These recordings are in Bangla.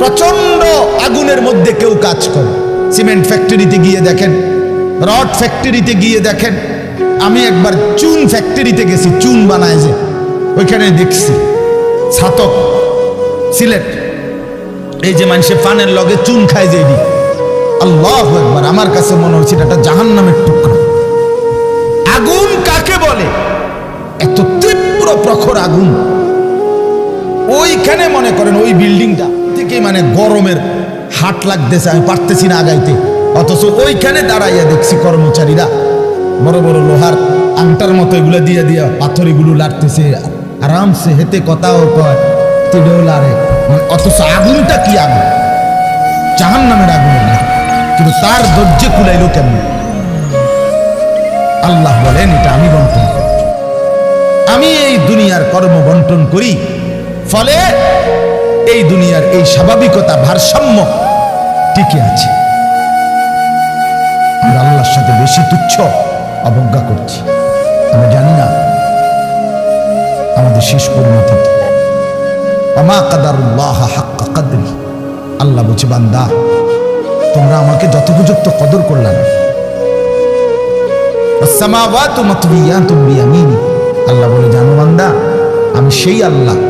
প্রচণ্ড আগুনের মধ্যে কেউ কাজ করে। সিমেন্ট ফ্যাক্টরিতে গিয়ে দেখেন, রড ফ্যাক্টরিতে গিয়ে দেখেন, আমি একবার চুন ফ্যাক্টরিতে গেছি, চুন বানায় যে, ওইখানে দেখছি, ছাতক, সিলেট, এই যে মানুষের পানের লগে চুন খায় যে আল্লাহ একবার আমার কাছে মনে হচ্ছে এটা জাহান নামের টুকরো। আগুন কাকে বলে? এত তীব্র প্রখর আগুন। ওইখানে মনে বিল্ডিংটা মানে গরমের হাট লাগতেছে, আমি পারতেছি না আগাইতে। অথচ ওইখানে দাঁড়াইয়া দেখছি কর্মচারীরা, বড় বড় লোহার আংটার মতো এগুলো দিয়ে দিয়া পাথর এগুলো লাড়তেছে। আরামসে হেতে কথাও কয় লাড়ে। মানে অথচ আগুনটা কি আগুন? জাহান নামের আগুন কিন্তু তার ধৈর্য কুলাইলো কেমন? আল্লাহ বলেন, এটা আমি বন্টন আমি এই দুনিয়ার কর্ম বন্টন করি, ফলে এই দুনিয়ার এই স্বাভাবিকতা, ভারসাম্য টিকে আছে। আমরা আল্লাহর সাথে বেশি তুচ্ছ অবজ্ঞা করছি। আমরা জানি না আমাদের শেষ পরিণতি। আমা কাদারুল্লাহ হাক্কা কাদরি। আল্লাহ বলছে, বান্দা, তোমরা আমাকে যথোপযুক্ত কদর করলাম আল্লাহ বলে, জানো বান্দা, আমি সেই আল্লাহ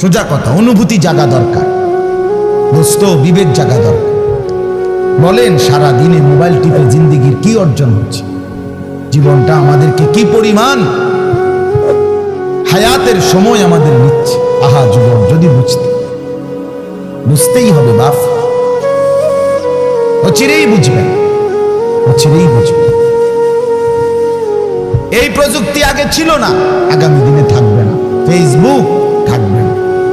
সোজা কথা, অনুভূতি জাগা দরকার। দোস্ত বিবেক জাগা দরকার। বলেন সারা দিনে মোবাইল টিপে জিন্দিগির কি অর্জন হচ্ছে? জীবনটা আমাদেরকে কি পরিমাণ? হায়াতের সময় আমাদের নিচ্ছে। আহা জীবন যদি বুঝতে। বুঝতেই হবে, বাপ। অচিরেই বুঝবেন। অচিরেই চিরেই বুঝবেন। এই প্রযুক্তি আগে ছিল না, আগামী দিনে থাকবে না। Facebook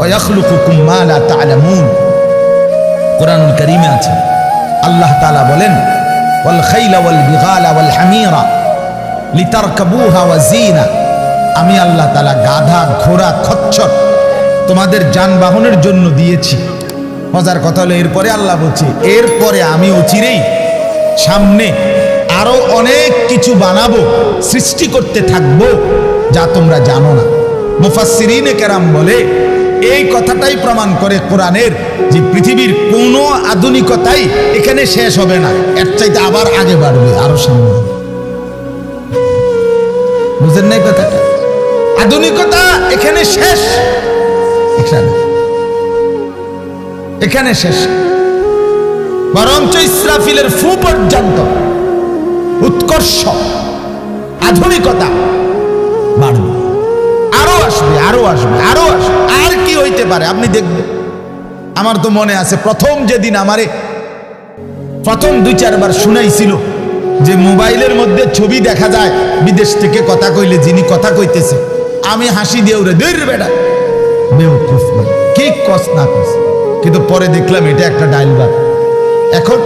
ওয়াখলুকুকুম মা লা তা'লামুন। কোরআনুল কারীমে আছে। আল্লাহ তাআলা বলেন, ওয়াল খাইলা ওয়াল বিগালা ওয়াল হামিরা লিতারকাবুহা ওয়া আমি আল্লাহ তাআলা গাধা, ঘোড়া, খচ্চর তোমাদের যানবাহনের জন্য দিয়েছি। মজার কথা হলো, এরপরে আল্লাহ বলছে, এরপরে আমি অচিরেই সামনে আরও অনেক কিছু বানাবো, সৃষ্টি করতে থাকব, যা তোমরা জানো না। মুফাসসিরিনে কেরাম বলে এই কথাটাই প্রমাণ করে কোরআনের যে পৃথিবীর কোনো আধুনিকতাই এখানে শেষ হবে না। এর চাইতে আবার আগে বাড়বে, আরও সামনে। বুঝেন নাই কথাটা? আধুনিকতা এখানে শেষ। এখানে শেষ। বরঞ্চ ইসরাফিলের ফু পর্যন্ত উৎকর্ষ, আধুনিকতা বাড়বে। আরও আসবে আরও আসবে আরও আসবে। আর হইতে পারে, আপনি দেখবেন। আমার তো মনে আছে, প্রথম যেদিন আমারে, প্রথম দুই চারবার শুনাইছিল যে মোবাইলের মধ্যে ছবি দেখা যায়, বিদেশ থেকে কথা কইলে যিনি কথা কইতেছে। আমি হাসি দিয়ে উড়ে দৈর বেড়া কি কস না কস? কিন্তু পরে দেখলাম এটা একটা ডাইলবার এখন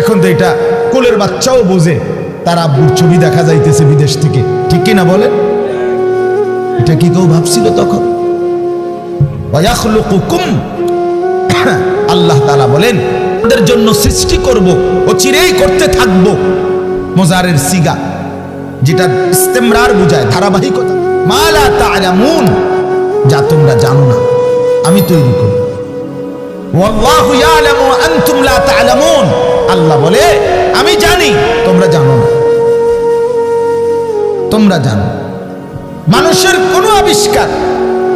এখন তো এটা কোলের বাচ্চাও বোঝে, তার আব্বুর ছবি দেখা যাইতেছে বিদেশ থেকে। ঠিক কিনা বলে এটা কি কেউ ভাবছিল তখন? আল্লাহ তাআলা বলেন ওদের জন্য সৃষ্টি করব ও চিরেই করতে থাকব। মোজারের সিগা, যেটা ইস্তেমরার বুঝায়, ধারাবাহিকতা। মালা তাআলামুন যা তোমরা জানো না, আমি তৈরি করি আল্লাহ বলে, আমি জানি, তোমরা জানো না। তোমরা জানো। মানুষের কোনো আবিষ্কার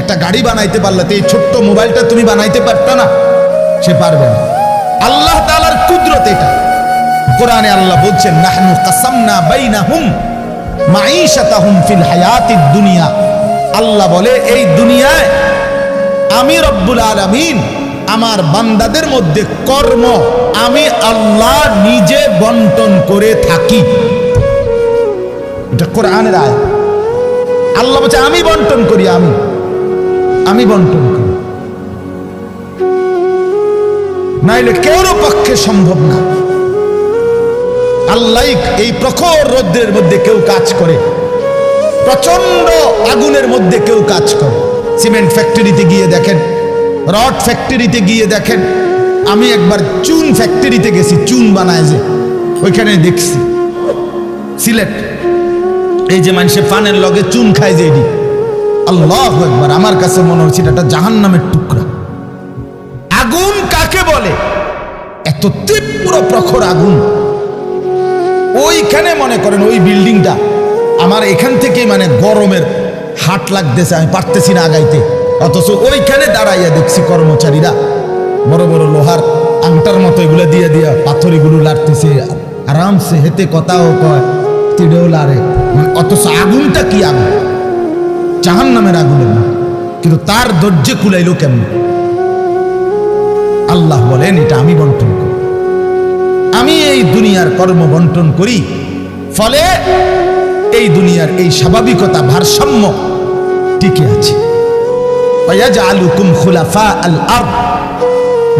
একটা গাড়ি বানাইতে পারলে তো এই ছোট্ট মোবাইলটা তুমি বানাইতে পারতো না, সে পারবে না। আল্লাহ তাআলার কুদরত এটা। কোরআনে আল্লাহ বলছেন, নাহনু কাসামনা বাইনাহুম মাঈশাতাহুম ফিল হায়াতিদ দুনিয়া। আল্লাহ বলে, এই দুনিয়ায় আমি রব্বুল আলামিন আমার বান্দাদের মধ্যে কর্ম আমি আল্লাহ নিজে বন্টন করে থাকি। এটা কোরআনের আয় আল্লাহ বলছে, আমি বন্টন করি, আমি। আমি বন্টন করি। নাইলে কেউর পক্ষে সম্ভব না। আল্লাহ এই প্রখর রৌদ্রের মধ্যে কেউ কাজ করে। প্রচণ্ড আগুনের মধ্যে কেউ কাজ করে। সিমেন্ট ফ্যাক্টরিতে গিয়ে দেখেন, রড ফ্যাক্টরিতে গিয়ে দেখেন। আমি একবার চুন ফ্যাক্টরিতে গেছি, চুন বানায় যে, ওইখানে দেখছি। সিলেট, এই যে মানুষে পানের লগে চুন খায় যে এটি। আল্লাহ একবার আমার কাছে মনে হচ্ছে এটা জাহান নামের টুকরা। আগুন কাকে বলে? এত তীব্র প্রখর আগুন। ওইখানে মনে করেন ওই বিল্ডিংটা। আমার এখান থেকে মানে গরমের হাট লাগতেছে, আমি পারতেছি না আগাইতে। অথচ ওইখানে দাঁড়াইয়া দেখছি কর্মচারীরা। বড় বড় লোহার আংটার মতো এগুলো দিয়ে দিয়া পাথর এগুলো লাড়তেছে। আরামসে হেতে কথাও কয়, তিড়েও লাড়ে। অথচ আগুনটা কি আগুন? জাহান নামের আগুনের না। কিন্তু তার ধৈর্য কুলাইলো কেমন? আল্লাহ বলেন, এটা আমি বন্টন করি। আমি এই দুনিয়ার কর্ম বন্টন করি, ফলে এই দুনিয়ার এই স্বাভাবিকতা ভারসাম্য টিকে আছে।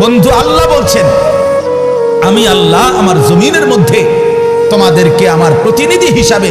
বন্ধু, আল্লাহ বলছেন, আমি আল্লাহ আমার জমিনের মধ্যে তোমাদেরকে আমার প্রতিনিধি হিসাবে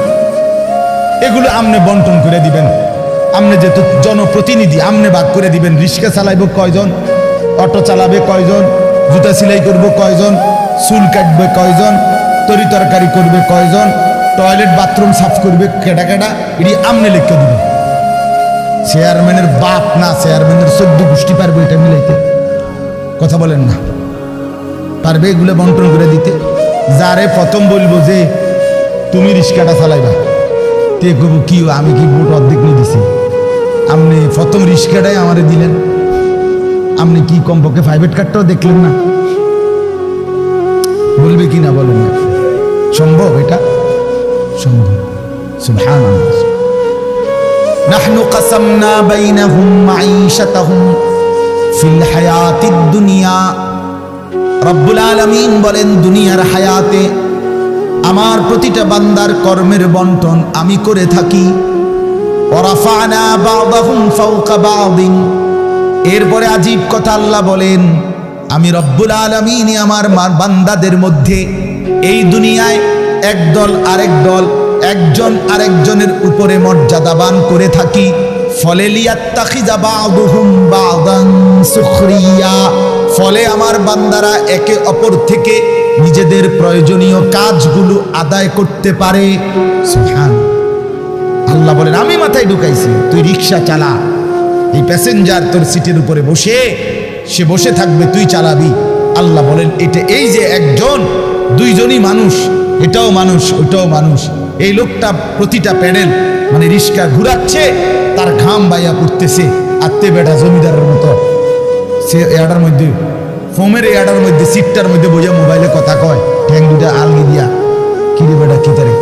এগুলো আমনে বন্টন করে দিবেন। আমনে যেহেতু জনপ্রতিনিধি, আমনে ভাগ করে দিবেন। রিক্সা চালাইব কয়জন? অটো চালাবে কয়জন? জুতা সেলাই করব কয়জন? চুল কাটবে কয়জন? তরি তরকারি করবে কয়জন? টয়লেট, বাথরুম সাফ করবে কেটা কেটা এটি আমনে লিখে দিবে চেয়ারম্যানের বাপ না, চেয়ারম্যানের চোদ্দ গোষ্ঠী পারবে এটা মিলাইতে। কথা বলেন না। পারবে এগুলো বন্টন করে দিতে। যারে প্রথম বলব যে, তুমি রিক্সাটা চালাইবা। তে কবু কি আমি কি ভোট অর্ধেক নিয়ে দিছি আপনি প্রথম রিক্সাটাই আমারে দিলেন আপনি কি কমপক্ষে প্রাইভেট কার্ডটাও দেখলেন না বলবে কি না বলেন না সম্ভব এটা সম্ভব সুবহান نحن قسمنا بينهم معيشتهم في الحياة الدنيا রব্বুল আলামিন বলেন দুনিয়ার হায়াতে আমার প্রতিটা বান্দার কর্মের বন্টন আমি করে থাকি। এরপরে আজীব কথা আল্লাহ বলেন, আমি রব্বুল আলামিন আমার বান্দাদের মধ্যে এই দুনিয়ায় একদল আরেক দল, একজন আরেকজনের উপরে মর্যাদাবান করে থাকি। ফলে ফলে আমার বান্দারা একে অপর থেকে নিজেদের প্রয়োজনীয় কাজগুলো আদায় করতে পারে। আল্লাহ বলেন, আমি মাথায় ঢুকাইছি, তুই রিক্সা চালা। এই প্যাসেঞ্জার তোর সিটের উপরে বসে, সে বসে থাকবে, তুই চালাবি। আল্লাহ বলেন, এটা এই যে একজন, দুইজনই মানুষ, এটাও মানুষ, ওটাও মানুষ। এই লোকটা প্রতিটা প্যাডেল মানে রিক্সা ঘুরাচ্ছে, তার ঘাম বাইয়া করতেছে আত্মে বেটা জমিদারের মতো। সে এটার মধ্যে ফোমের এটার মধ্যে, সিটটার মধ্যে বোঝা মোবাইলে কথা কয়। ঠ্যাং দুটা আলগি দিয়া। কিরে বেটা, কি তারে?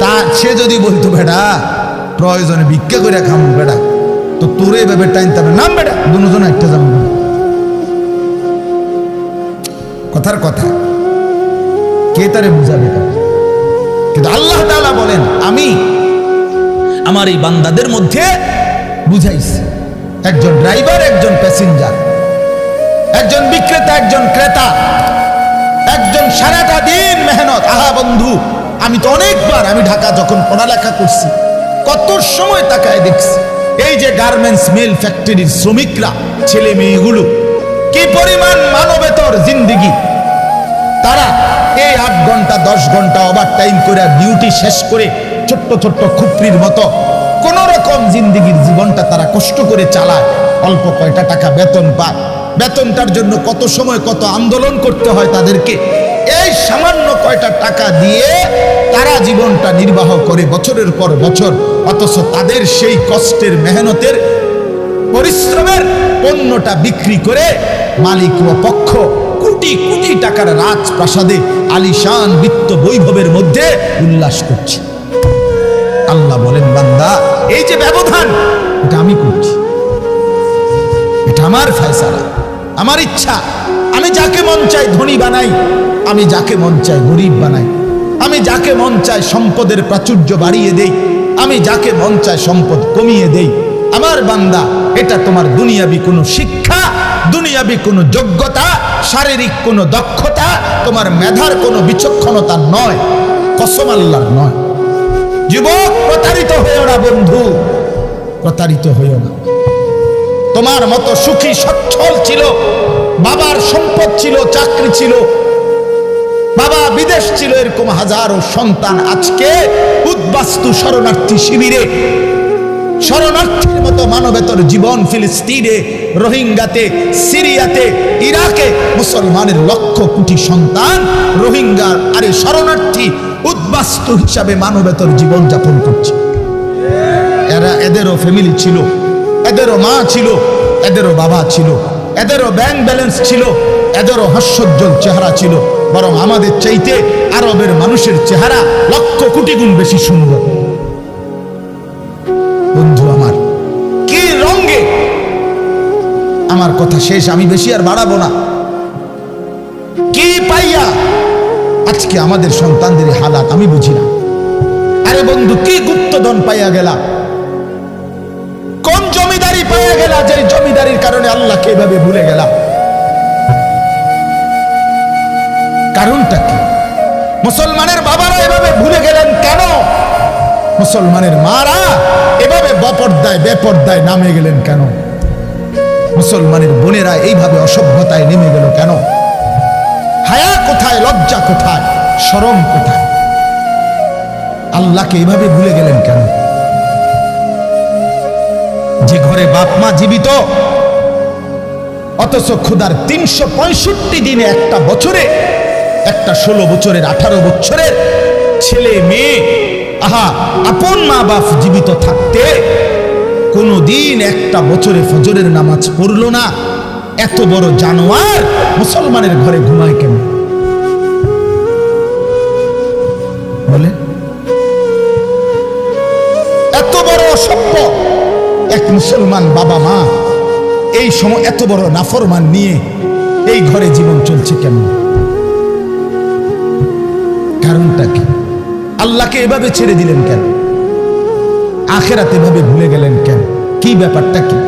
তা সে যদি বলতো, বেটা, প্রয়োজনে ভিক্ষা করে খামু, বেটা। তো তোরে এভাবে টাইম তবে নাম বেটা, দুজন একটা যাব কথার কথা। কে তারে বুঝাবে কিন্তু আল্লাহ তালা বলেন, আমি আমার এই বান্দাদের মধ্যে বুঝাইছি। একজন ড্রাইভার, একজন প্যাসেঞ্জার। একজন বিক্রেতা, একজন ক্রেতা, একজন সারাটা দিন মেহনত। আহা বন্ধু, আমি তো অনেকবার আমি ঢাকা যখন পড়ালেখা করছি, কত সময় তাকায় দেখছি। এই যে গার্মেন্টস মিল ফ্যাক্টরির শ্রমিকরা, ছেলে মেয়েগুলো, কি পরিমাণ মানবেতর জিন্দিগি। তারা এই আট ঘণ্টা, দশ ঘণ্টা ওভার টাইম করে ডিউটি শেষ করে ছোট্ট ছোট্ট খুপড়ির মতো কোন রকম জিন্দিগির জীবনটা তারা কষ্ট করে চালায়। অল্প কয়টা টাকা বেতন পায়। বেতনটার জন্য কত সময় কত আন্দোলন করতে হয় তাদেরকে। এই সামান্য কয়টা টাকা দিয়ে তারা জীবনটা নির্বাহ করে বছরের পর বছর, অথচ তাদের সেই কষ্টের মেহনতের, পরিশ্রমের পণ্যটা বিক্রি করে মালিক ও পক্ষ কোটি কোটি টাকার রাজপ্রাসাদে আলিশান বিত্ত বৈভবের মধ্যে উল্লাস করছে। আল্লাহ বলেন, বান্দা, এই যে ব্যবধান, এটা আমি করছি। আমার ফয়সালা, আমার ইচ্ছা। আমি যাকে মন চাই ধনী বানাই, আমি যাকে মন চাই গরিব বানাই। আমি যাকে মন চাই সম্পদের প্রাচুর্য বাড়িয়ে দেই, আমি যাকে মন চাই সম্পদ কমিয়ে দেই। আমার বান্দা, এটা তোমার দুনিয়াবি কোনো শিক্ষা, দুনিয়াবি কোনো যোগ্যতা, শারীরিক কোনো দক্ষতা, তোমার মেধার কোনো বিচক্ষণতা নয়, কসম আল্লাহর নয়। যুবক, প্রতারিত হয়েও না বন্ধু, প্রতারিত হয়েও না। তোমার মতো সুখী, সচ্ছল ছিল। বাবার সম্পদ ছিল, চাকরি ছিল। বাবা বিদেশ ছিল, এরকম হাজারো সন্তান আজকে উদ্বাস্তু শরণার্থী শিবিরে। শরণার্থীর মতো মানবেতর জীবন ফিলিস্তিনে, রোহিঙ্গাতে, সিরিয়াতে, ইরাকে, মুসলমানের লক্ষ কোটি সন্তান রোহিঙ্গার, আরে শরণার্থী, উদ্বাস্তু হিসাবে মানবেতর জীবন যাপন করছে। এরা এদেরও ফ্যামিলি ছিল, এদেরও মা ছিল এদেরও বাবা ছিল, এদেরও ব্যাংক ব্যালেন্স ছিল, এদেরও হাস্যোজ্জ্বল চেহারা ছিল, বরং আমাদের চাইতে আরবের মানুষের চেহারা লক্ষ কোটি গুণ বেশি সুন্দর। বন্ধু আমার, কি রঙ্গে আমার কথা শেষ, আমি বেশি আর বাড়াবো না। কি পাইয়া? আজকে আমাদের সন্তানদের হালাত, আমি বুঝি না। আরে বন্ধু, কি গুপ্তধন পাইয়া গেলা? কোন জমিদারি পাইয়া গেলা যে জমিদারির কারণে আল্লাহকে এভাবে ভুলে গেলা কারণটা কি? মুসলমানের বাবারা এভাবে ভুলে গেলেন কেন? মুসলমানের মারা এভাবে বপর্দায়, বেপর্দায় নামে গেলেন কেন? মুসলমানের বোনেরা এইভাবে অসভ্যতায় নেমে গেল কেন? হায়া কোথায়, লজ্জা কোথায়, শরম কোথায়? আল্লাহকে এভাবে ভুলে গেলেন কেন? যে ঘরে বাপ মা জীবিত। অথচ ক্ষুদার তিনশো পঁয়ষট্টি দিনে একটা বছরে, একটা ষোলো বছরের, আঠারো বছরের ছেলে মেয়ে, আহা, আপন মা বাপ জীবিত থাকতে কোনো দিন একটা বছরে ফজরের নামাজ পড়ল না। এত বড় জানোয়ার মুসলমানের ঘরে ঘুমায় কেন? বলে, এত বড় অসভ্য এক মুসলমান বাবা মা, এই সময় এত বড় নাফরমান নিয়ে এই ঘরে জীবন চলছে কেন? কারণটা কি? আল্লাহকে এভাবে ছেড়ে দিলেন কেন? আখেরাতে এভাবে ভুলে গেলেন কেন? কি ব্যাপারটা কি?